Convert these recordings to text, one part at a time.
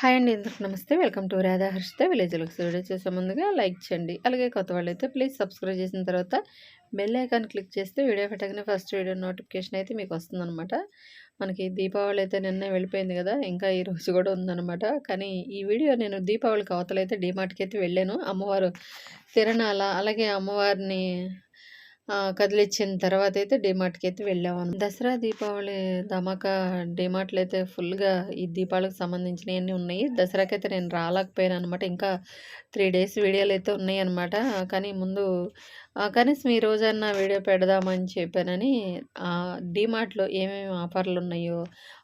Hi అండి ఇంతకు నమస్తే. Welcome to Radha Harshita village looks video చేసే ముందుగా లైక్ చేయండి. అలాగే కొత్త వాళ్ళైతే ప్లీజ్ సబ్స్క్రైబ్ చేసిన తర్వాత బెల్ ఐకాన్ క్లిక్ చేస్తే వీడియో పెట్టగానే ఫస్ట్ వీడియో నోటిఫికేషన్ అయితే మీకు వస్తుందన్నమాట. మనకి దీపావళి అయితే నిన్న వెళ్ళిపోయింది కదా ఇంకా ఈ రోజు కూడా ఉందన్నమాట. కానీ ఈ వీడియో నేను దీపావళికి అవతలైతే డీమార్ట్కి అయితే వెళ్ళాను. అమ్మవారు తిరణాల అలాగే అమ్మవారిని కదిలిచ్చిన తర్వాత అయితే డిమార్ట్కి అయితే వెళ్ళాము దసరా, దీపావళి ధమాకా డీమార్ట్‌లో అయితే ఫుల్‌గా ఈ దీపావళికి సంబంధించినవన్నీ ఉన్నాయి. దసరాకైతే నేను రాలేకపోయాననమాట. ఇంకా త్రీ డేస్ వీడియోలు అయితే ఉన్నాయనమాట. కానీ ముందు కనీసం ఈ రోజన్నా వీడియో పెడదామని చెప్పానని డిమార్ట్లో డీమార్ట్‌లో ఏమేమి ఆఫర్‌లున్నాయో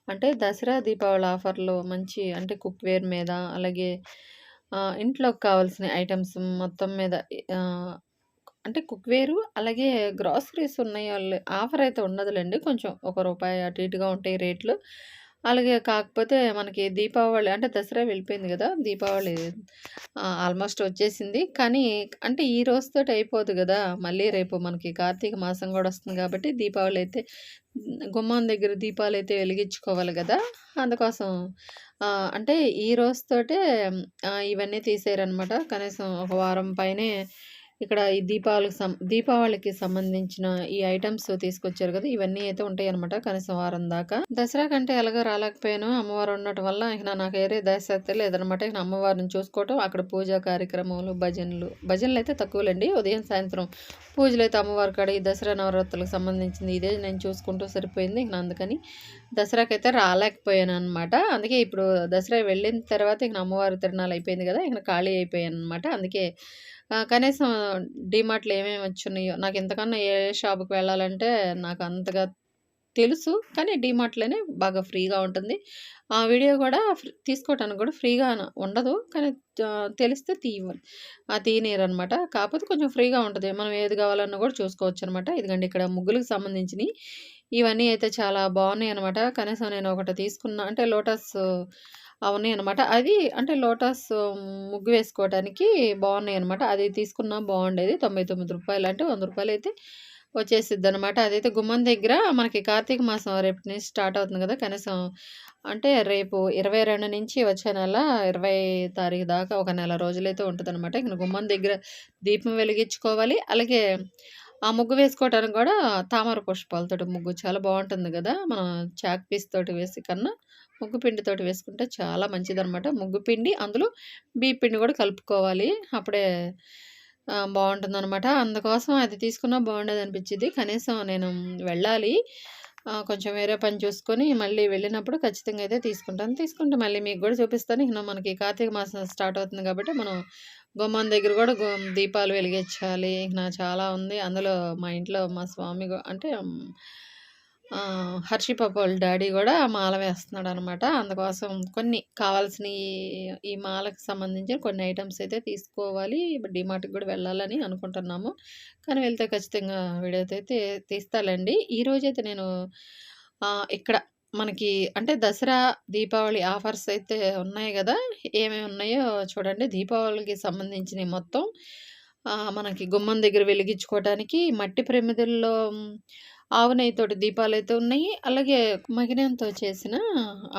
అంటే దసరా, దీపావళి ఆఫర్‌లు మంచి అంటే కుక్‌వేర్ మీద అలాగే ఇంట్లోకి కావాల్సిన ఐటమ్స్ మొత్తం మీద అంటే కుక్‌వేరు అలాగే గ్రాసరీస్ ఉన్నాయి వాళ్ళు ఆఫర్ అయితే ఉన్నదిలేండి కొంచెం ఒక రూపాయి అటు ఇటుగా ఉంటాయి రేట్లు. అలాగే కాకపోతే మనకి దీపావళి అంటే దసరా వెళ్ళిపోయింది కదా దీపావళి ఆల్మోస్ట్ వచ్చేసింది. కానీ అంటే ఈ రోజుతో అయిపోదు కదా మళ్ళీ రేపు మనకి కార్తీక మాసం కూడా వస్తుంది కాబట్టి దీపావళి అయితే గుమ్మం దగ్గర దీపాలైతే వెలిగించుకోవాలి కదా అందుకోసం అంటే ఈ రోజుతోటే ఇవన్నీ తీసేయరనమాట. కనీసం ఒక వారం పైనే ఇక్కడ ఈ దీపావళికి సం దీపావళికి సంబంధించిన ఈ ఐటమ్స్ తీసుకొచ్చారు కదా ఇవన్నీ అయితే ఉంటాయి అనమాట కనీసం వారం దాకా. దసరా కంటే ఎలాగో రాలేకపోయాను. అమ్మవారు ఉండటం వల్ల ఇక నాకు వేరే దశ లేదనమాట. ఇక అమ్మవారిని చూసుకోవటం, అక్కడ పూజా కార్యక్రమాలు, భజనలు భజనలు అయితే తక్కువలండి ఉదయం, సాయంత్రం పూజలు అయితే అమ్మవారి కాడ ఈ దసరా నవరాత్రులకు సంబంధించింది ఇదే నేను చూసుకుంటూ సరిపోయింది. ఇక అందుకని దసరాకైతే రాలేకపోయాను అనమాట అందుకే ఇప్పుడు దసరా వెళ్ళిన తర్వాత ఇక అమ్మవారి తిరణాలు అయిపోయింది కదా ఇక ఖాళీ అయిపోయాను అనమాట అందుకే కనీసం డీమార్ట్‌లో ఏమేమి వచ్చున్నాయో నాకు ఇంతకన్నా ఏ షాప్‌కి వెళ్ళాలంటే నాకు అంతగా తెలుసు. కానీ డీమార్ట్‌లోనే బాగా ఫ్రీగా ఉంటుంది. ఆ వీడియో కూడా తీసుకోవటానికి కూడా ఫ్రీగా ఉండదు. కానీ తెలిస్తే తెలిస్తే ఆ తీయనీరు అనమాట కాకపోతే కొంచెం ఫ్రీగా ఉంటుంది మనం ఏది కావాలన్నా కూడా చూసుకోవచ్చు అనమాట ఇదిగండి ఇక్కడ ముగ్గులకు సంబంధించినవి ఇవన్నీ అయితే చాలా బాగున్నాయి అనమాట కనీసం నేను ఒకటి తీసుకున్నా అంటే లోటస్ అవున్నాయనమాట. అది అంటే లోటస్ ముగ్గు వేసుకోవటానికి బావున్నాయనమాట. అది తీసుకున్నా బాగుండేది తొంభై తొమ్మిది రూపాయలు అంటే వంద రూపాయలు అయితే వచ్చేసిద్దనమాట. అదైతే గుమ్మం దగ్గర మనకి కార్తీక మాసం రేపటి నుంచి స్టార్ట్ అవుతుంది కదా కనీసం అంటే రేపు 22 నుంచి వచ్చే నెల 20 తారీఖు దాకా ఒక నెల రోజులైతే ఉంటుంది అనమాట ఇక గుమ్మం దగ్గర దీపం వెలిగించుకోవాలి. అలాగే ఆ ముగ్గు వేసుకోవటానికి కూడా తామర పుష్పాలతోటి ముగ్గు చాలా బాగుంటుంది కదా మనం చాక్ పీస్ తోటి వేసి కన్నా ముగ్గు పిండితోటి వేసుకుంటే చాలా మంచిదనమాట. ముగ్గు పిండి అందులో బియ్య పిండి కూడా కలుపుకోవాలి. అప్పుడే బాగుంటుంది అనమాట అందుకోసం అది తీసుకున్నా బావుండేదనిపిచ్చిద్ది. కనీసం నేను వెళ్ళాలి. కొంచెం వేరే పని చూసుకొని మళ్ళీ వెళ్ళినప్పుడు ఖచ్చితంగా అయితే తీసుకుంటాను. తీసుకుంటే మళ్ళీ మీకు కూడా చూపిస్తాను. ఇక మనకి కార్తీక మాసం స్టార్ట్ అవుతుంది కాబట్టి మనం గుమ్మం దగ్గర కూడా దీపాలు వెలిగించాలి. నా నాకు చాలా ఉంది. అందులో మా ఇంట్లో మా స్వామి అంటే హర్షి పాప వాళ్ళ డ్యాడీ గూడా మాల వేస్తున్నాడనమాట. అందుకోసం కొన్ని కావాల్సిన ఈ మాలకు సంబంధించిన కొన్ని ఐటమ్స్ అయితే తీసుకోవాలి. డీమార్ట్‌కి కూడా వెళ్ళాలని అనుకుంటున్నాము. కానీ వెళ్తే ఖచ్చితంగా వీడియో అయితే తీస్తాలండి ఈరోజైతే నేను ఇక్కడ మనకి అంటే దసరా, దీపావళి ఆఫర్స్ అయితే ఉన్నాయి కదా ఏమేమి ఉన్నాయో చూడండి. దీపావళికి సంబంధించినవి మొత్తం మనకి గుమ్మం దగ్గర వెలిగించుకోవటానికి మట్టి ప్రమిదల్లో ఆవు నెయ్యితోటి అయితే ఉన్నాయి. అలాగే మగినంతో చేసిన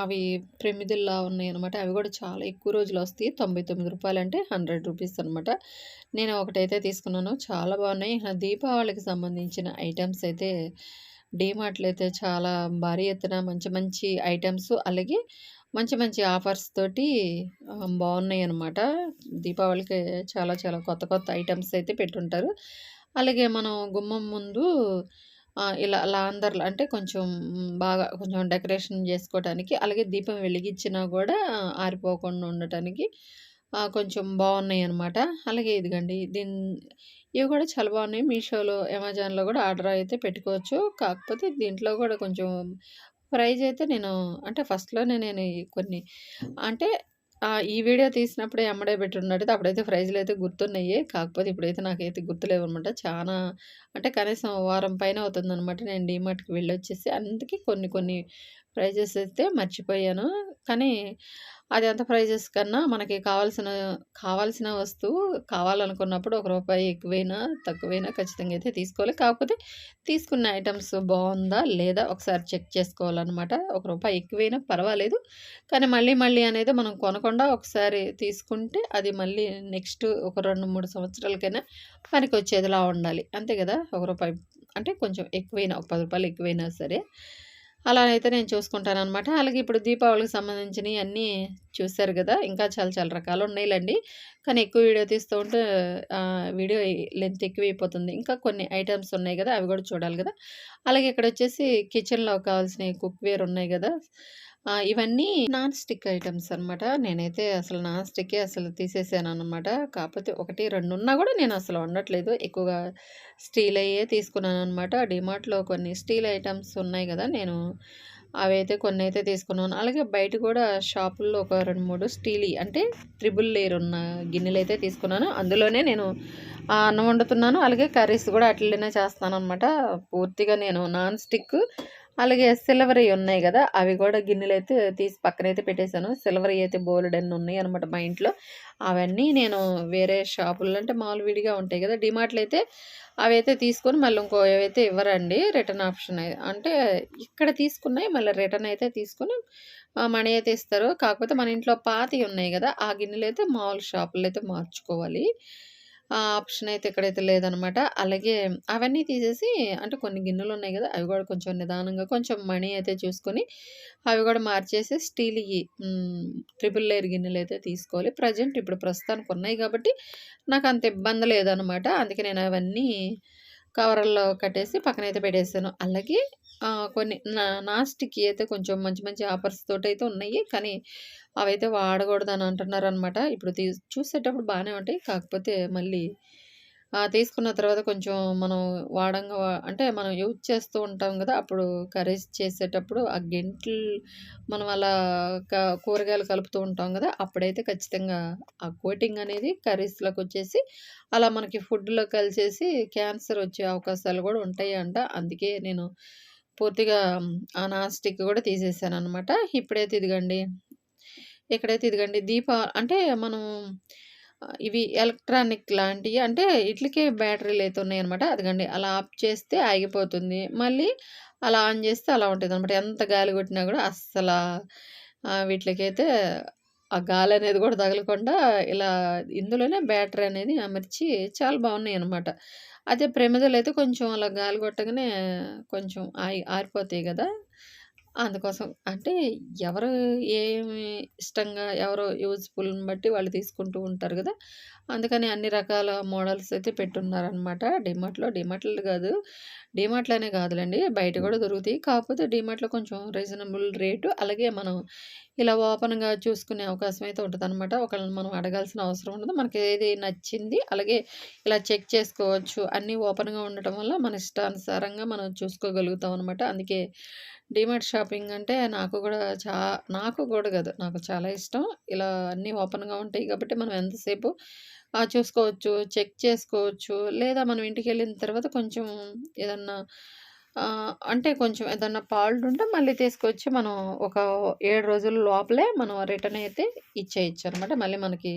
అవి ప్రమిదల్లా ఉన్నాయనమాట. అవి కూడా చాలా ఎక్కువ రోజులు వస్తాయి తొంభై తొమ్మిది రూపాయలు అంటే హండ్రెడ్ రూపీస్ అనమాట. నేను ఒకటైతే తీసుకున్నాను. చాలా బాగున్నాయి దీపావళికి సంబంధించిన ఐటమ్స్ అయితే డీమార్ట్‌లో అయితే చాలా భారీ ఎత్తున మంచి మంచి ఐటమ్స్ అలాగే మంచి మంచి ఆఫర్స్ తోటి బాగున్నాయి అనమాట దీపావళికి చాలా చాలా కొత్త కొత్త ఐటమ్స్ అయితే పెట్టుంటారు. అలాగే మనం గుమ్మం ముందు ఇలా లాందర్లు అంటే కొంచెం బాగా కొంచెం డెకరేషన్ చేసుకోవడానికి అలాగే దీపం వెలిగించినా కూడా ఆరిపోకుండా ఉండటానికి కొంచెం బాగున్నాయి అనమాట అలాగే ఇదిగండి దీని ఇవి కూడా చాలా బాగున్నాయి మీషోలో, అమెజాన్‌లో కూడా ఆర్డర్ అయితే పెట్టుకోవచ్చు. కాకపోతే దీంట్లో కూడా కొంచెం ప్రైజ్ అయితే నేను అంటే ఫస్ట్‌లోనే నేను కొన్ని అంటే ఈ వీడియో తీసినప్పుడే ఎమ్మడే పెట్టున్నట్టు అప్పుడైతే ప్రైజ్లు అయితే గుర్తున్నాయి. కాకపోతే ఇప్పుడైతే నాకైతే గుర్తులేవనమాట. చాలా అంటే కనీసం వారం పైన అవుతుందనమాట. నేను డీమార్ట్‌కి వెళ్ళొచ్చేసి అందుకే కొన్ని కొన్ని ప్రైజెస్ అయితే మర్చిపోయాను. కానీ అది ఎంత ప్రైజెస్ కన్నా మనకి కావాల్సిన కావాల్సిన వస్తువు కావాలనుకున్నప్పుడు ఒక రూపాయి ఎక్కువైనా తక్కువైనా ఖచ్చితంగా అయితే తీసుకోవాలి. కాకపోతే తీసుకున్న ఐటమ్స్ బాగుందా లేదా ఒకసారి చెక్ చేసుకోవాలన్నమాట. ఒక రూపాయి ఎక్కువైనా పర్వాలేదు. కానీ మళ్ళీ మళ్ళీ అనేది మనం కొనకుండా ఒకసారి తీసుకుంటే అది మళ్ళీ నెక్స్ట్ ఒక రెండు మూడు సంవత్సరాలకైనా పనికి వచ్చేదిలా ఉండాలి. అంతే కదా? ఒక రూపాయి అంటే కొంచెం ఎక్కువైనా ఒక పది రూపాయలు ఎక్కువైనా సరే. అలా అయితే నేను చూసుకుంటాననమాట అలాగే ఇప్పుడు దీపావళికి సంబంధించినవి అన్నీ చూశారు కదా ఇంకా చాలా చాలా రకాలు ఉన్నాయిలండి. కానీ ఎక్కువ వీడియో తీస్తూ ఉంటే వీడియో లెంత్ ఎక్కువ అయిపోతుంది ఇంకా కొన్ని ఐటమ్స్ ఉన్నాయి కదా అవి కూడా చూడాలి కదా. అలాగే ఇక్కడ వచ్చేసి కిచెన్లో కావాల్సిన కుక్వేర్ ఉన్నాయి కదా ఇవన్నీ నాన్ స్టిక్ ఐటమ్స్ అనమాట నేనైతే అసలు నాన్ స్టిక్కే అసలు తీసేసాను అనమాట కాకపోతే ఒకటి రెండు ఉన్నా కూడా నేను అసలు ఉండట్లేదు ఎక్కువగా స్టీల్ అయ్యే తీసుకున్నాను అనమాట డిమార్ట్లో కొన్ని స్టీల్ ఐటమ్స్ ఉన్నాయి కదా నేను అవైతే కొన్ని అయితే తీసుకున్నాను. అలాగే బయట కూడా షాపుల్లో ఒక రెండు మూడు స్టీల్ అంటే త్రిబుల్ లేయర్ ఉన్న గిన్నెలు అయితే తీసుకున్నాను. అందులోనే నేను అన్నం వండుతున్నాను. అలాగే కర్రీస్ కూడా అట్లనే చేస్తాను అనమాట పూర్తిగా నేను నాన్ స్టిక్ అలాగే సిల్వరీ ఉన్నాయి కదా అవి కూడా గిన్నెలు అయితే తీసి పక్కనైతే పెట్టేశాను. సిల్వరీ అయితే బోల్డ్ అన్నీ ఉన్నాయి అనమాట మా ఇంట్లో. అవన్నీ నేను వేరే షాపుల్లో అంటే మామూలు విడిగా ఉంటాయి కదా డిమార్ట్లు అయితే అవి అయితే తీసుకొని మళ్ళీ ఇంకో ఏవైతే ఇవ్వరండి రిటర్న్ ఆప్షన్ అంటే ఇక్కడ తీసుకున్నాయి మళ్ళీ రిటర్న్ అయితే తీసుకుని మనీ అయితే ఇస్తారు. కాకపోతే మన ఇంట్లో పాతి ఉన్నాయి కదా ఆ గిన్నెలు అయితే మామూలు షాపుల్లో అయితే మార్చుకోవాలి. ఆప్షన్ అయితే ఎక్కడైతే లేదనమాట. అలాగే అవన్నీ తీసేసి అంటే కొన్ని గిన్నెలు ఉన్నాయి కదా అవి కూడా కొంచెం నిదానంగా కొంచెం మనీ అయితే చూసుకొని, అవి కూడా మార్చేసి స్టీల్ హ్మ్. ట్రిపుల్ లేయర్ అయితే తీసుకోవాలి. ప్రజెంట్ ఇప్పుడు ప్రస్తుతానికి ఉన్నాయి కాబట్టి నాకు అంత ఇబ్బంది లేదనమాట. అందుకే నేను అవన్నీ కవర్లో కట్టేసి పక్కనైతే పెట్టేసాను. అలాగే కొన్ని నా అయితే కొంచెం మంచి మంచి ఆఫర్స్ తోటైతే ఉన్నాయి. కానీ అవైతే వాడకూడదని అంటున్నారనమాట. ఇప్పుడు తీ చూసేటప్పుడు బాగానే ఉంటాయి. కాకపోతే మళ్ళీ తీసుకున్న తర్వాత కొంచెం మనం వాడంగా అంటే మనం యూజ్ చేస్తూ ఉంటాం కదా అప్పుడు కర్రీస్ చేసేటప్పుడు ఆ గెంట్లు మనం అలా కూరగాయలు కలుపుతూ ఉంటాం కదా అప్పుడైతే ఖచ్చితంగా ఆ కోటింగ్ అనేది కర్రీస్‌లోకి వచ్చేసి అలా మనకి ఫుడ్‌లో కలిసేసి క్యాన్సర్ వచ్చే అవకాశాలు కూడా ఉంటాయి అంట. అందుకే నేను పూర్తిగా ఆ నాన్ స్టిక్ కూడా తీసేసాననమాట. ఇప్పుడైతే ఇదిగండి. ఇక్కడైతే ఇదిగండి. దీప అంటే మనం ఇవి ఎలక్ట్రానిక్ లాంటివి అంటే ఇట్లకే బ్యాటరీలు అయితే ఉన్నాయన్నమాట. అదిగండి అలా ఆఫ్ చేస్తే ఆగిపోతుంది. మళ్ళీ అలా ఆన్ చేస్తే అలా ఉంటుంది అనమాట ఎంత గాలి కొట్టినా కూడా అస్సలు వీటికైతే ఆ గాలి అనేది కూడా తగలకుండా ఇలా ఇందులోనే బ్యాటరీ అనేది అమర్చి చాలా బాగున్నాయి అనమాట అదే ప్రమిదలు అయితే కొంచెం అలా గాలి కొట్టగానే కొంచెం ఆగి ఆరిపోతాయి కదా! అందుకోసం అంటే ఎవరు ఏమి ఇష్టంగా ఎవరు యూజ్‌ఫుల్‌ని బట్టి వాళ్ళు తీసుకుంటూ ఉంటారు కదా! అందుకని అన్ని రకాల మోడల్స్ అయితే పెట్టున్నారనమాట డిమార్ట్‌లో. డిమార్ట్లు కాదు. డిమార్ట్‌లోనే కాదులేండి. బయట కూడా దొరుకుతాయి. కాకపోతే డిమార్ట్‌లో కొంచెం రీజనబుల్ రేటు. అలాగే మనం ఇలా ఓపెన్‌గా చూసుకునే అవకాశం అయితే ఉంటదనమాట. ఒకళ్ళని మనం అడగాల్సిన అవసరం ఉండదు. మనకి ఏది నచ్చింది అలాగే ఇలా చెక్ చేసుకోవచ్చు. అన్నీ ఓపెన్‌గా ఉండటం వల్ల మన ఇష్టానుసారంగా మనం చూసుకోగలుగుతాం అనమాట. అందుకే డీమార్ట్ షాపింగ్ అంటే నాకు కూడా చా నాకు కూడా కాదు నాకు చాలా ఇష్టం. ఇలా అన్నీ ఓపెన్‌గా ఉంటాయి కాబట్టి మనం ఎంతసేపు చూసుకోవచ్చు, చెక్ చేసుకోవచ్చు. లేదా మనం ఇంటికెళ్ళిన తర్వాత కొంచెం ఏదన్నా అంటే కొంచెం ఏదన్నా పాల్డ్ ఉంటే మళ్ళీ తీసుకొచ్చి మనం ఒక ఏడు రోజుల లోపలే మనం రిటర్న్ అయితే ఇచ్చేయచ్చు అనమాట మళ్ళీ మనకి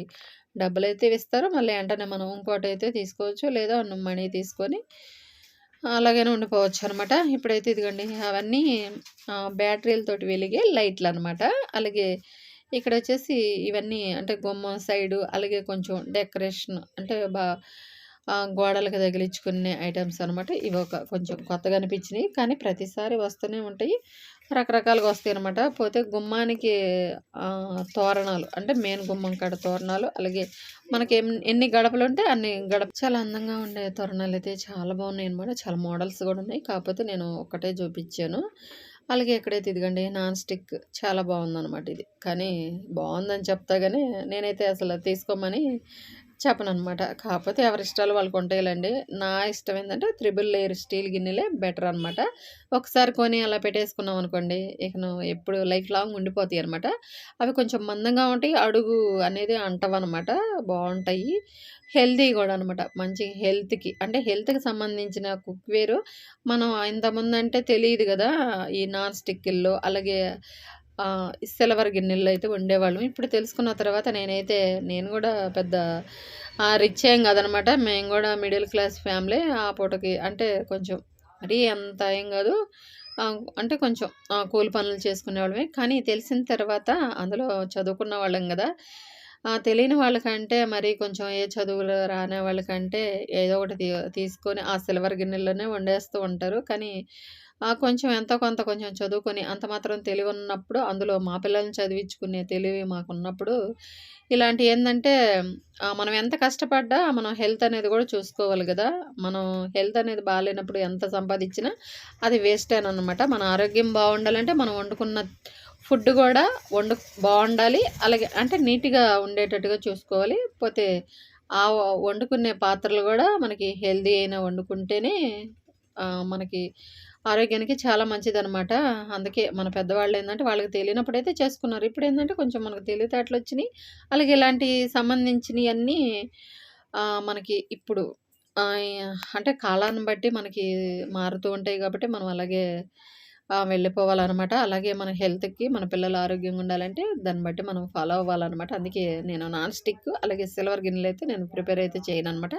డబ్బులు అయితే ఇస్తారు. మళ్ళీ వెంటనే మనం ఇంకోటైతే తీసుకోవచ్చు. లేదా మనీ తీసుకొని అలాగనే ఉండిపోవచ్చు అనమాట ఇప్పుడైతే ఇదిగోండి అవన్నీ బ్యాటరీలతోటి వెలిగే లైట్లు అనమాట అలాగే ఇక్కడ వచ్చేసి ఇవన్నీ అంటే గుమ్మం సైడు అలాగే కొంచెం డెకరేషన్ అంటే బా గోడలకు తగిలించుకునే ఐటమ్స్ అనమాట ఇవి ఒక కొంచెం కొత్తగా అనిపించినాయి. కానీ ప్రతిసారి వస్తూనే ఉంటాయి. రకరకాలుగా వస్తాయి అనమాట పోతే గుమ్మానికి తోరణాలు అంటే మెయిన్ గుమ్మం కాడ తోరణాలు అలాగే మనకి ఎన్ని గడపలు ఉంటే అన్ని గడప చాలా అందంగా ఉండే తోరణాలు అయితే చాలా బాగున్నాయి అనమాట చాలా మోడల్స్ కూడా ఉన్నాయి. కాకపోతే నేను ఒకటే చూపించాను. అలాగే ఎక్కడైతే ఇదిగండి నాన్ స్టిక్ చాలా బాగుందనమాట ఇది. కానీ బాగుందని చెప్తా కానీ నేనైతే అసలు తీసుకోమని చెప్పననమాట. కాకపోతే ఎవరి ఇష్టాలు వాళ్ళకు ఉంటాయిలండి నా ఇష్టం ఏంటంటే త్రిబుల్ లేయర్ స్టీల్ గిన్నెలే బెటర్ అనమాట. ఒకసారి కొని అలా పెట్టేసుకున్నాం అనుకోండి ఇక ఎప్పుడు లైఫ్ లాంగ్ ఉండిపోతాయి అనమాట. అవి కొంచెం మందంగా ఉంటాయి అడుగు అనేది అంటవన్నమాట బాగుంటాయి. హెల్తీ కూడా అనమాట మంచి హెల్త్కి. అంటే హెల్త్కి సంబంధించిన కుక్వేరు మనం ఇంతకుముందు అంటే తెలియదు కదా ఈ నాన్ స్టిక్కిల్లో అలాగే ఆహ్, గిన్నెల్లో అయితే వండేవాళ్ళం. ఇప్పుడు తెలుసుకున్న తర్వాత నేనైతే నేను కూడా పెద్ద రిచ్ ఏం కదనమాట మేము కూడా మిడిల్ క్లాస్ ఫ్యామిలీ. ఆ పూటకి అంటే కొంచెం మరీ అంత ఏం కాదు అంటే కొంచెం కూలి పనులు చేసుకునేవాళ్ళమే. కానీ తెలిసిన తర్వాత అందులో చదువుకున్న వాళ్ళం కదా తెలియని వాళ్ళకంటే మరి కొంచెం ఏ చదువులు రాని వాళ్ళకంటే ఏదో ఒకటి తీసుకొని ఆ సిల్వర్ గిన్నెలోనే వండేస్తూ ఉంటారు. కానీ కొంచెం ఎంతో కొంత కొంచెం చదువుకొని అంత మాత్రం తెలివి ఉన్నప్పుడు అందులో మా పిల్లల్ని చదివించుకునే తెలివి మాకున్నప్పుడు ఇలాంటి ఏంటంటే మనం ఎంత కష్టపడ్డా మనం హెల్త్ అనేది కూడా చూసుకోవాలి కదా మనం హెల్త్ అనేది బాగాలేనప్పుడు ఎంత సంపాదించినా అది వేస్టేననమాట. మన ఆరోగ్యం బాగుండాలంటే మనం వండుకున్న ఫుడ్ కూడా వండు బాగుండాలి అలాగే అంటే నీట్‌గా ఉండేటట్టుగా చూసుకోవాలి. పోతే ఆ వండుకునే పాత్రలు కూడా మనకి హెల్దీ అయిన వండుకుంటేనే మనకి ఆరోగ్యానికి చాలా మంచిది అనమాట అందుకే మన పెద్దవాళ్ళు ఏంటంటే వాళ్ళకి తెలియనప్పుడైతే చేసుకున్నారు. ఇప్పుడు ఏంటంటే కొంచెం మనకు తెలివితేటలొచ్చినియి. అలాగే ఇలాంటి సంబంధించినవి అన్నీ మనకి ఇప్పుడు అంటే కాలాన్ని బట్టి మనకి మారుతూ ఉంటాయి కాబట్టి మనం అలాగే వెళ్ళిపోవాలన్నమాట వెళ్ళిపోవాలనమాట. అలాగే మన హెల్త్‌కి మన పిల్లలు ఆరోగ్యంగా ఉండాలంటే దాన్ని బట్టి మనం ఫాలో అవ్వాలనమాట. అందుకే నేను నాన్ స్టిక్ అలాగే సిల్వర్ గిన్నెలు అయితే నేను ప్రిపేర్ అయితే చేయను అనమాట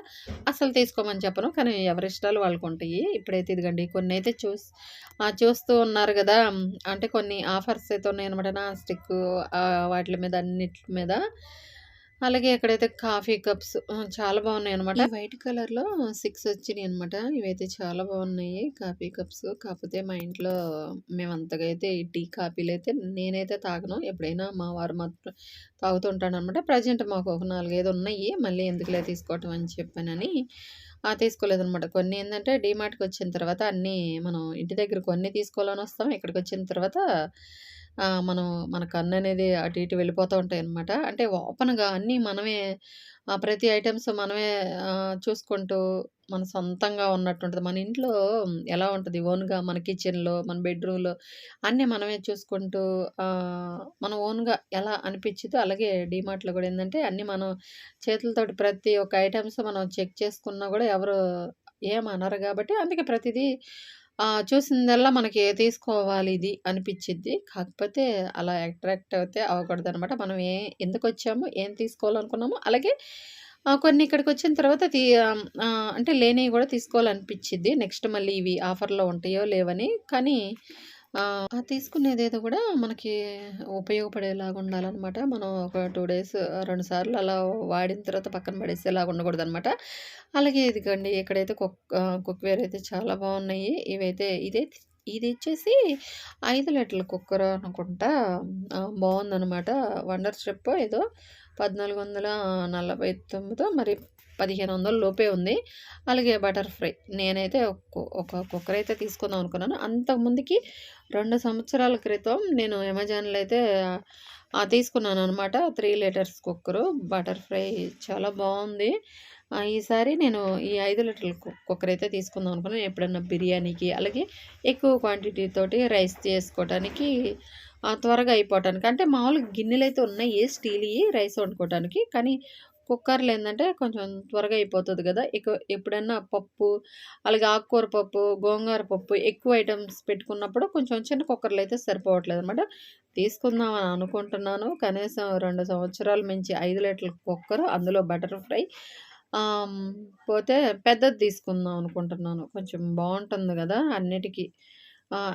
అసలు తీసుకోమని చెప్పను. కానీ ఎవరి ఇష్టాలు వాళ్ళకుంటాయి. ఇప్పుడైతే ఇదిగండి కొన్ని అయితే చూస్ ఆహ్, చూస్తూ ఉన్నారు కదా అంటే కొన్ని ఆఫర్స్ అయితే ఉన్నాయనమాట. నాన్ స్టిక్కు వాటి మీద అన్నిటి మీద. అలాగే ఇక్కడైతే కాఫీ కప్స్ చాలా బాగున్నాయి అనమాట వైట్ కలర్‌లో సిక్స్ వచ్చినాయి అనమాట ఇవైతే చాలా బాగున్నాయి కాఫీ కప్స్. కాకపోతే మా ఇంట్లో మేము అంతగా అయితే ఈ టీ, అయితే నేనైతే తాగను. ఎప్పుడైనా మా వారు మాత్రం తాగుతుంటాను అనమాట ప్రెజెంట్ మాకు ఒక 4, 5 ఉన్నాయి. మళ్ళీ ఎందుకులే తీసుకోవటం అని చెప్పానని ఆ! తీసుకోలేదనమాట. కొన్ని ఏంటంటే డీమార్ట్కి వచ్చిన తర్వాత అన్నీ మనం ఇంటి దగ్గర కొన్ని తీసుకోవాలని వస్తాం. ఇక్కడికొచ్చిన తర్వాత మనం మన కన్ను అనేది అటు ఇటు వెళ్ళిపోతూ ఉంటాయనమాట. అంటే ఓపెన్‌గా అన్నీ మనమే ప్రతి ఐటమ్స్ మనమే చూసుకుంటూ మన సొంతంగా ఉన్నట్టు ఉంటుంది మన ఇంట్లో ఎలా ఉంటుంది? ఓన్‌గా మన కిచెన్‌లో, మన బెడ్‌రూమ్‌లో అన్నీ మనమే చూసుకుంటూ ఆహ్, మన ఓన్‌గా ఎలా అనిపించిందో అలాగే డీమార్ట్‌లో కూడా ఏంటంటే అన్నీ మనం చేతులతోటి ప్రతి ఒక్క ఐటమ్స్ మనం చెక్ చేసుకున్నా కూడా ఎవరు ఏమనరు కాబట్టి అందుకే ప్రతిదీ చూసిందల్లా మనకి తీసుకోవాలి ఇది అనిపించింది కాకపోతే అలా అట్రాక్ట్ అయితే అవ్వకూడదనమాట. మనం ఏ వచ్చాము ఏం తీసుకోవాలనుకున్నామో అలాగే కొన్ని ఇక్కడికి వచ్చిన తర్వాత తీ అంటే లేనివి కూడా తీసుకోవాలనిపిచ్చిద్ది. నెక్స్ట్ మళ్ళీ ఇవి ఆఫర్‌లో ఉంటాయో లేవని. కానీ తీసుకునేది ఏదో కూడా మనకి ఉపయోగపడేలాగా ఉండాలన్నమాట మనం ఒక టూ డేస్ రెండు సార్లు అలా వాడిన తర్వాత పక్కన పడేసేలాగా ఉండకూడదనమాట. అలాగే ఇదిగండి ఇక్కడైతే కుక్ కుక్‌వేర్ అయితే చాలా బాగున్నాయి ఇవైతే ఇదే ఇది వచ్చేసి ఐదు లీటర్ల కుక్కర్ అనుకుంటా. బాగుందనమాట వండర్ స్టెప్పో ఏదో 1449 మరి 1500 లోపే ఉంది. అలాగే బటర్ ఫ్రై. నేనైతే ఒక కుక్కర్ అయితే తీసుకుందాం అనుకున్నాను. అంతకుముందుకి రెండు సంవత్సరాల క్రితం నేను అమెజాన్‌లో అయితే తీసుకున్నాను అనమాట three liters cooker. Butter fry చాలా బాగుంది ఈసారి నేను ఈ ఐదు లీటర్ల కుక్కర్ అయితే తీసుకుందాం అనుకున్నాను. ఎప్పుడన్నా బిర్యానీకి అలాగే ఎక్కువ క్వాంటిటీ తోటి రైస్ చేసుకోవటానికి త్వరగా అయిపోవటానికి. అంటే మామూలుగా అయితే ఉన్నాయి స్టీల్వి రైస్ వండుకోవటానికి. కానీ కుక్కర్లు ఏంటంటే కొంచెం త్వరగా అయిపోతుంది కదా ఎక్కువ ఎప్పుడన్నా పప్పు, అలాగే ఆకుకూర పప్పు, గోంగూర పప్పు ఎక్కువ ఐటమ్స్ పెట్టుకున్నప్పుడు కొంచెం చిన్న కుక్కర్లు అయితే సరిపోవట్లేదు అనమాట తీసుకుందామని అనుకుంటున్నాను. కనీసం రెండు సంవత్సరాల మించి ఐదు లీటర్ల కుక్కర్ అందులో బటర్ ఫ్రై పోతే పెద్దది తీసుకుందాం అనుకుంటున్నాను. కొంచెం బాగుంటుంది కదా అన్నిటికీ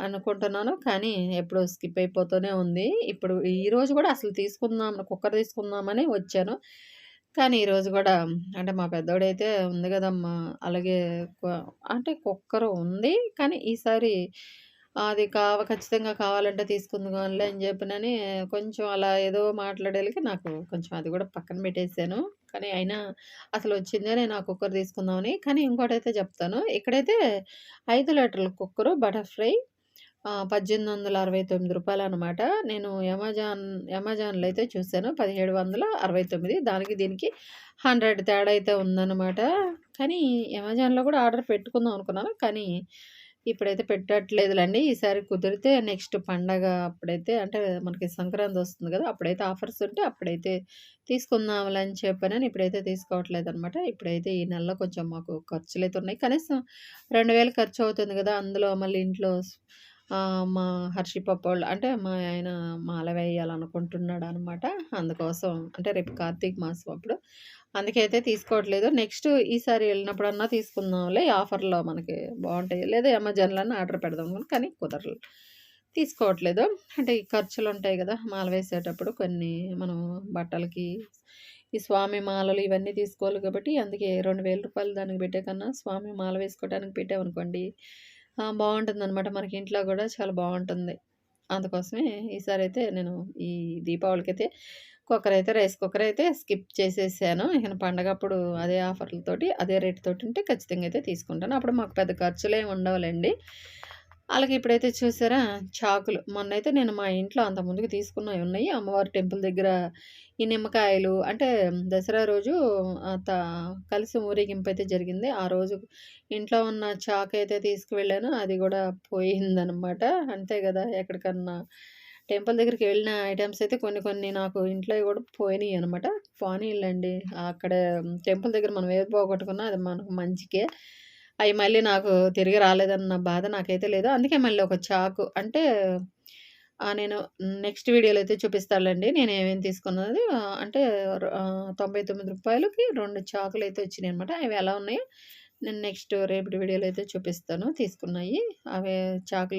అనుకుంటున్నాను. కానీ ఎప్పుడో స్కిప్ అయిపోతూనే ఉంది. ఇప్పుడు ఈరోజు కూడా అసలు తీసుకుందాం కుక్కర్ తీసుకుందామని వచ్చాను. కానీ ఈరోజు గూడా అంటే మా పెద్దోడైతే ఉంది గదమ్మా! అలాగే క అంటే కుక్కర్ ఉంది. కానీ ఈసారి అది కావ ఖచ్చితంగా కావాలంటే తీసుకుందుగానిలే అని జెప్పనని కొంచెం అలా ఏదో మాట్లాడేళ్ళకి నాకు కొంచెం అది గూడా పక్కన పెట్టేసాను. కానీ అయినా అసలు వచ్చిందే నేను ఆ కుక్కర్ తీసుకుందామని. కానీ ఇంకోటైతే చెప్తాను. ఇక్కడైతే 5 లీటర్ల కుక్కరు బటర్ ఫ్రై పద్దెనిమిది వందల అరవై తొమ్మిది రూపాయలు అనమాట. నేను అమెజాన్ అమెజాన్‌లో అయితే చూసాను. 1769 దానికి దీనికి 100 తేడా అయితే ఉందనమాట. కానీ అమెజాన్‌లో కూడా ఆర్డర్ పెట్టుకుందాం అనుకున్నాను. కానీ ఇప్పుడైతే పెట్టట్లేదులేండి ఈసారి కుదిరితే నెక్స్ట్ పండగ అప్పుడైతే అంటే మనకి సంక్రాంతి వస్తుంది కదా అప్పుడైతే ఆఫర్స్ ఉంటే అప్పుడైతే తీసుకుందాంలే చెప్పానని ఇప్పుడైతే తీసుకోవట్లేదనమాట. ఇప్పుడైతే ఈ నెలలో కొంచెం మాకు ఖర్చులైతే ఉన్నాయి. కనీసం రెండు వేలు ఖర్చు అవుతుంది కదా అందులో మళ్ళీ ఇంట్లో మా హర్షి పప్పోళ్ళు అంటే మా ఆయన మాల వేయాలనుకుంటున్నాడు అనమాట అందుకోసం అంటే రేపు కార్తీక మాసం అప్పుడు. అందుకైతే తీసుకోవట్లేదు. నెక్స్ట్ ఈసారి వెళ్ళినప్పుడన్నా తీసుకుందాంలే ఆఫర్‌లో మనకి బాగుంటాయి లేదా అమెజాన్‌లోనే ఆర్డర్ పెడదాం కానీ కుదరలేదు. తీసుకోవట్లేదు. అంటే ఈ ఖర్చులుంటాయి కదా మాల వేసేటప్పుడు కొన్ని మనం బట్టలకి, ఈ స్వామి మాలలు ఇవన్నీ తీసుకోవాలి కాబట్టి అందుకే రెండు వేల రూపాయలు దానికి పెట్టే కన్నా స్వామి మాల వేసుకోవడానికి పెట్టామనుకోండి బాగుంటుంది అనమాట మనకి ఇంట్లో కూడా చాలా బాగుంటుంది అందుకోసమే ఈసారి అయితే నేను ఈ దీపావళికైతే అయితే రైస్ కుక్కర్ అయితే స్కిప్ చేసేసాను. ఇక పండగప్పుడు అదే ఆఫర్‌లతోటి అదే రేట్ తోటి ఉంటే ఖచ్చితంగా అయితే తీసుకుంటాను. అప్పుడు మాకు పెద్ద ఖర్చులేమి ఉండవులెండి. అలాగే ఇప్పుడైతే చూసారా చాకులు. మొన్నైతే నేను మా ఇంట్లో అంత ముందుకు తీసుకున్నవి ఉన్నాయి. అమ్మవారి టెంపుల్ దగ్గర ఈ నిమ్మకాయలు అంటే దసరా రోజు ఆహ్, త కలిసి ఊరేగింపయితే జరిగింది. ఆ రోజు ఇంట్లో ఉన్న చాకయితే తీసుకువెళ్ళాను. అది కూడా పోయిందనమాట. అంతే కదా ఎక్కడికన్నా టెంపుల్ దగ్గరికి వెళ్ళిన ఐటమ్స్ అయితే కొన్ని కొన్ని నాకు ఇంట్లో కూడా పోయినాయి అనమాట పోనీళ్ళండి అక్కడ టెంపుల్ దగ్గర మనం ఏది పోగొట్టుకున్నా అది మనకు మంచికే. అవి మళ్ళీ నాకు తిరిగి రాలేదన్న బాధ నాకైతే లేదు. అందుకే మళ్ళీ ఒక చాకు అంటే నేను నెక్స్ట్ వీడియోలో అయితే చూపిస్తానులేండి నేను ఏమేమి తీసుకున్నది అంటే అంటే ర ఆహ్, రూ. 99కి 2 చాకులైతే వచ్చినాయనమాట. అవి ఎలా ఉన్నాయో నేను నెక్స్ట్ రేపటి వీడియోలో అయితే చూపిస్తాను తీసుకున్నయి. అవే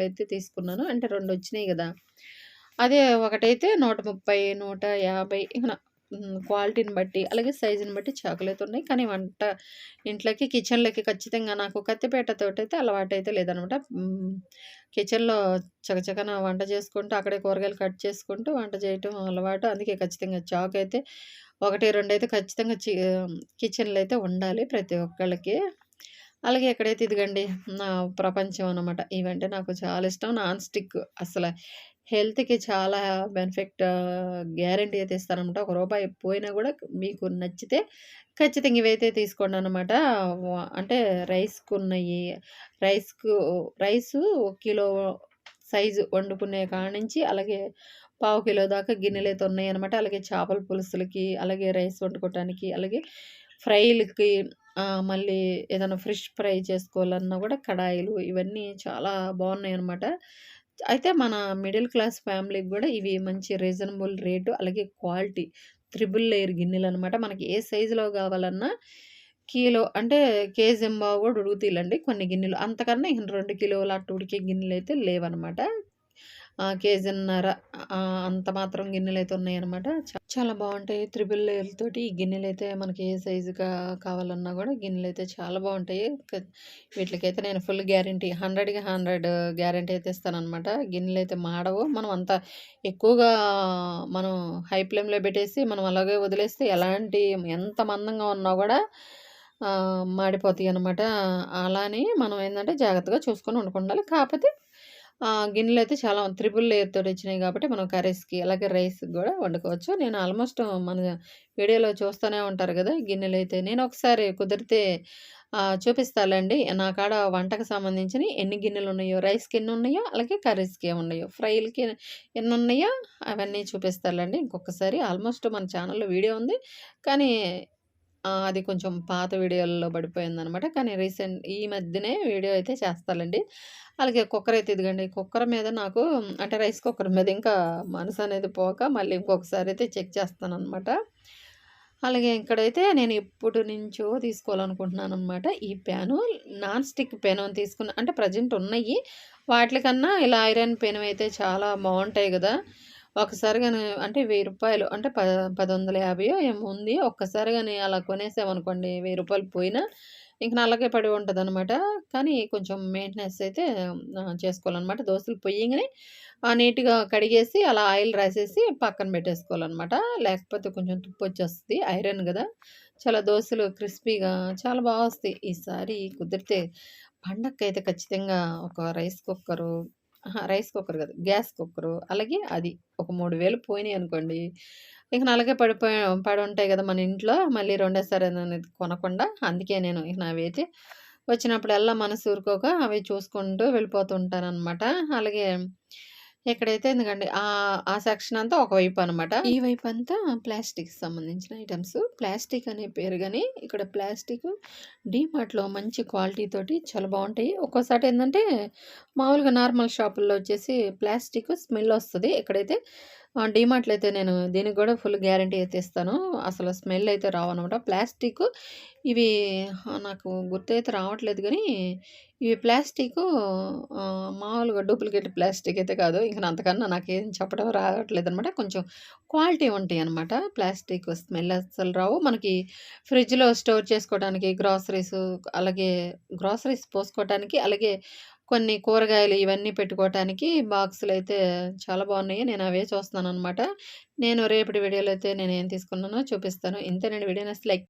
అయితే తీసుకున్నాను. అంటే రెండు వచ్చినాయి కదా అదే ఒకటైతే నూట ముప్పై నూట యాభై క్వాలిటీని బట్టి అలాగే సైజుని బట్టి చాకులైతే ఉన్నాయి. కానీ వంట ఇంట్లోకి కిచెన్‌లోకి ఖచ్చితంగా నాకు కత్తిపీటతోటైతే అలవాటైతే లేదనమాట. కిచెన్‌లో చకచకన వంట చేసుకుంటూ, అక్కడే కూరగాయలు కట్ చేసుకుంటూ వంట చేయటం అలవాటు. అందుకే ఖచ్చితంగా చాక్ అయితే ఒకటి రెండు అయితే ఖచ్చితంగా చి కిచెన్‌లో అయితే ఉండాలి ప్రతి ఒక్కళ్ళకి. అలాగే ఇక్కడైతే ఇదిగండి నా ప్రపంచం అనమాట. ఇవంటే నాకు చాలా ఇష్టం. నాన్ స్టిక్ అసలు హెల్త్‌కి చాలా బెనిఫిట్ గ్యారంటీ అయితే ఇస్తారనమాట. ఒక రూపాయి పోయినా కూడా మీకు నచ్చితే ఖచ్చితంగా ఇవైతే తీసుకోండి అనమాట అంటే రైస్‌కున్నయి రైస్‌కు రైసు ఒక కిలో సైజు వండుకునే కాడ్నుంచి అలాగే పావు కిలో దాకా గిన్నెలు అయితే ఉన్నాయనమాట. అలాగే చేపల పులుసులకి, అలాగే రైస్ వండుకోవటానికి, అలాగే ఫ్రైలకి మళ్ళీ ఏదైనా ఫ్రెష్ ఫ్రై చేసుకోవాలన్నా కూడా కడాయిలు ఇవన్నీ చాలా బాగున్నాయి అనమాట అయితే మన మిడిల్ క్లాస్ ఫ్యామిలీకి కూడా ఇవి మంచి రీజనబుల్ రేటు అలాగే క్వాలిటీ త్రిబుల్ లేయర్ గిన్నెలు అనమాట మనకి ఏ సైజులో కావాలన్నా కిలో అంటే కేజెంబావు కూడా ఉడుకుతాయిలెండి కొన్ని గిన్నెలు. అంతకన్నా రెండు 2 కిలోల అట్ట ఉడికే గిన్నెలు లేవనమాట. లేవన్నమాట కేజీన్నర అంత మాత్రం గిన్నెలు ఉన్నాయనమాట. ఉన్నాయన్నమాట చాలా బాగుంటాయి త్రిబుల్ లేయర్‌తోటి ఈ అయితే మనకి ఏ సైజుగా కావాలన్నా కూడా గిన్నెలు అయితే చాలా బాగుంటాయి వీటికైతే నేను ఫుల్ గ్యారంటీ 100కి 100 గ్యారంటీ అయితే ఇస్తానమాట గిన్నెలు అయితే మాడవు. మనం అంత ఎక్కువగా మనం హై ఫ్లేమ్‌లో పెట్టేసి మనం అలాగే వదిలేస్తే ఎలాంటి ఎంత మందంగా ఉన్నా కూడా మాడిపోతాయి అనమాట అలానే మనం ఏంటంటే జాగ్రత్తగా చూసుకొని వండుకుండాలి. కాకపోతే గిన్నెలు అయితే చాలా త్రిపుల్ లేయర్తో వచ్చినాయి కాబట్టి మనం కర్రీస్‌కి అలాగే రైస్‌కి కూడా వండుకోవచ్చు. నేను ఆల్మోస్ట్ మన వీడియోలో చూస్తూనే ఉంటారు కదా గిన్నెలు అయితే నేను ఒకసారి కుదిరితే ఆహ్, నా కాడ వంటకు సంబంధించిన ఎన్ని గిన్నెలు ఉన్నాయో రైస్‌కి ఎన్ని ఉన్నాయో అలాగే కర్రీస్‌కి ఏమున్నాయో, ఫ్రైలకి ఎన్నున్నాయో అవన్నీ చూపిస్తాలెండి ఇంకొకసారి. ఆల్మోస్ట్ మన ఛానల్లో వీడియో ఉంది. కానీ అది కొంచెం పాత వీడియోలలో పడిపోయిందనమాట. కానీ రీసెంట్ ఈ మధ్యనే వీడియో అయితే చేస్తాలెండి. అలాగే కుక్కర్ అయితే ఇదిగండి. కుక్కర్ మీద నాకు అంటే రైస్ కుక్కర్ మీద ఇంకా మనసు అనేది పోక మళ్ళీ ఇంకొకసారి అయితే చెక్ చేస్తాను అనమాట అలాగే ఇక్కడైతే నేను ఎప్పటి నుంచో తీసుకోవాలనుకుంటున్నాననమాట. ఈ ప్యాను నాన్ స్టిక్ పెనం తీసుకున్న అంటే ప్రెజెంట్ ఉన్నాయి వాటికన్నా ఇలా ఐరన్ పెను అయితే చాలా బాగుంటాయి కదా ఒకసారి కానీ అంటే వెయ్యి రూపాయలు అంటే ప 1150 ఏమో ఉంది. ఒక్కసారిగాని అలా కొనేసామనుకోండి వెయ్యి రూపాయలు పోయినా ఇంక నల్లగే పడి ఉంటదనమాట. కానీ కొంచెం మెయింటెనెన్స్ అయితే చేసుకోవాలన్నమాట చేసుకోవాలనమాట. దోసలు నీట్‌గా కడిగేసి అలా ఆయిల్ రాసేసి పక్కన పెట్టేసుకోవాలనమాట. లేకపోతే కొంచెం తుప్పొచ్చేస్తది. ఐరన్ కదా చాలా దోసలు క్రిస్పీగా చాలా బాగా వస్తాయి. ఈసారి కుదిరితే పండగకైతే ఖచ్చితంగా ఒక రైస్ కుక్కరు రైస్ కుక్కర్ కాదు. Gas cooker. అలాగే అది ఒక మూడు వేలు పోయినాయి అనుకోండి. ఇక అలాగే పడిపోయి పడి ఉంటాయి కదా మన ఇంట్లో. మళ్ళీ రెండోసారి అనేది కొనకుండా అందుకే నేను ఇక నావైతే వచ్చినప్పుడల్లా మనసు ఊరుకోక అవి చూసుకుంటూ వెళ్ళిపోతూ అనమాట అలాగే ఎక్కడైతే ఎందుకండి ఆ సెక్షన్ అంతా ఒకవైపు అనమాట. ఈ వైపు అంతా ప్లాస్టిక్ సంబంధించిన ఐటమ్స్. ప్లాస్టిక్ అనే పేరు కానీ ఇక్కడ ప్లాస్టిక్ డీమార్ట్‌లో మంచి క్వాలిటీ తోటి చాలా బాగుంటాయి. ఒక్కోసారి ఏంటంటే మామూలుగా నార్మల్ షాపుల్లో వచ్చేసి ప్లాస్టిక్ స్మెల్ వస్తుంది. ఇక్కడైతే డీమార్ట్‌లో అయితే నేను దీనికి కూడా ఫుల్ గ్యారంటీ అయితే ఇస్తాను. అసలు స్మెల్ అయితే రావనమాట. ప్లాస్టిక్ ఇవి నాకు గుర్తైతే రావట్లేదు కానీ ఇవి ప్లాస్టిక్ మామూలుగా డూప్లికేట్ ప్లాస్టిక్ అయితే కాదు. ఇంక అంతకన్నా నాకేం చెప్పడం రావట్లేదనమాట. కొంచెం క్వాలిటీ ఉంటాయి అనమాట ప్లాస్టిక్ స్మెల్ అసలు రావు. మనకి ఫ్రిడ్జ్‌లో స్టోర్ చేసుకోవడానికి గ్రోసరీస్ అలాగే గ్రోసరీస్ పోసుకోవటానికి, అలాగే కొన్ని కూరగాయలు ఇవన్నీ పెట్టుకోవటానికి బాక్సులయితే చాలా బాగున్నాయి. నేను అవే చూస్తున్నాను అనమాట నేను రేపటి వీడియోలో అయితే నేను ఏం తీసుకున్నానో చూపిస్తాను. ఇంతేనండి. వీడియో నచ్చితే లైక్